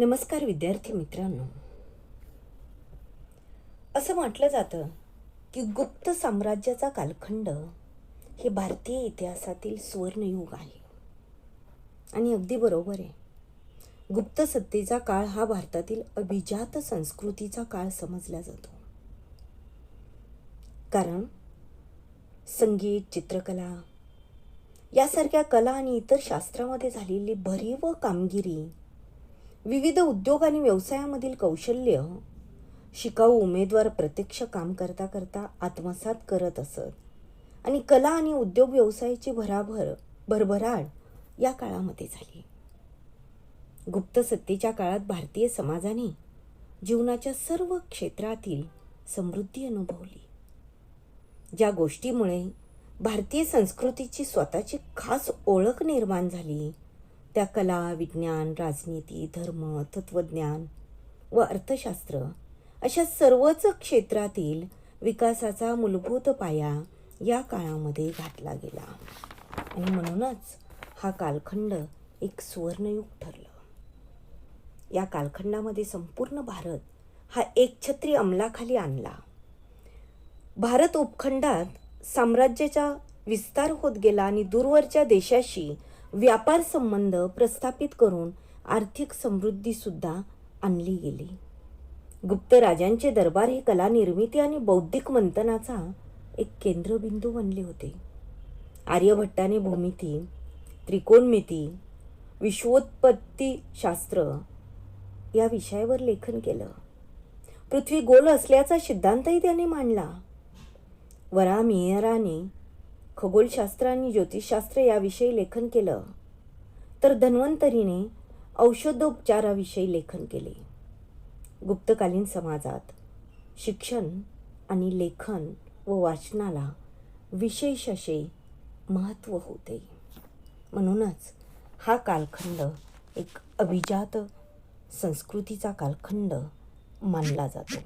नमस्कार विद्यार्थी मित्रांनो. असं म्हटलं जातं की गुप्त साम्राज्याचा कालखंड हे भारतीय इतिहासातील सुवर्णयुग आहे. आणि अगदी बरोबर आहे. गुप्त सत्तेचा काळ हा भारतातील अभिजात संस्कृतीचा काळ समजला जातो. कारण संगीत चित्रकला यासारख्या कला आणि इतर शास्त्रामध्ये झालेली भरीव कामगिरी विविध उद्योग आणि व्यवसायामधील कौशल्य शिकाऊ उमेदवार प्रत्यक्ष काम करता करता आत्मसात करत असत. आणि कला आणि उद्योग व्यवसायाची भराभर भरभराट या काळामध्ये झाली. गुप्त सत्तेच्या काळात भारतीय समाजाने जीवनाच्या सर्व क्षेत्रातील समृद्धी अनुभवली. ज्या गोष्टीमुळे भारतीय संस्कृतीची स्वतःची खास ओळख निर्माण झाली त्या कला विज्ञान राजनीती धर्म तत्त्वज्ञान व अर्थशास्त्र अशा सर्वच क्षेत्रातील विकासाचा मूलभूत पाया या काळामध्ये घातला गेला. आणि म्हणूनच हा कालखंड एक सुवर्णयुग ठरलं. या कालखंडामध्ये संपूर्ण भारत हा एकछत्री अंमलाखाली आणला. भारत उपखंडात साम्राज्याचा विस्तार होत गेला आणि दूरवरच्या देशाशी व्यापार संबंध प्रस्थापित करून आर्थिक समृद्धीसुद्धा आणली गेली. गुप्त राजांचे दरबार हे कला निर्मिती आणि बौद्धिक मंथनाचा एक केंद्रबिंदू बनले होते. आर्यभट्टाने भूमिती त्रिकोणमिती विश्वोत्पत्ती शास्त्र या विषयावर लेखन केलं. पृथ्वी गोल असल्याचा सिद्धांतही त्याने मांडला. वरा मिहिराने खगोलशास्त्र आणि ज्योतिषशास्त्र याविषयी लेखन केलं. तर धन्वंतरीने औषधोपचाराविषयी लेखन केले. गुप्तकालीन समाजात शिक्षण आणि लेखन व वाचनाला विशेष असे महत्त्व होते. म्हणूनच हा कालखंड एक अभिजात संस्कृतीचा कालखंड मानला जातो.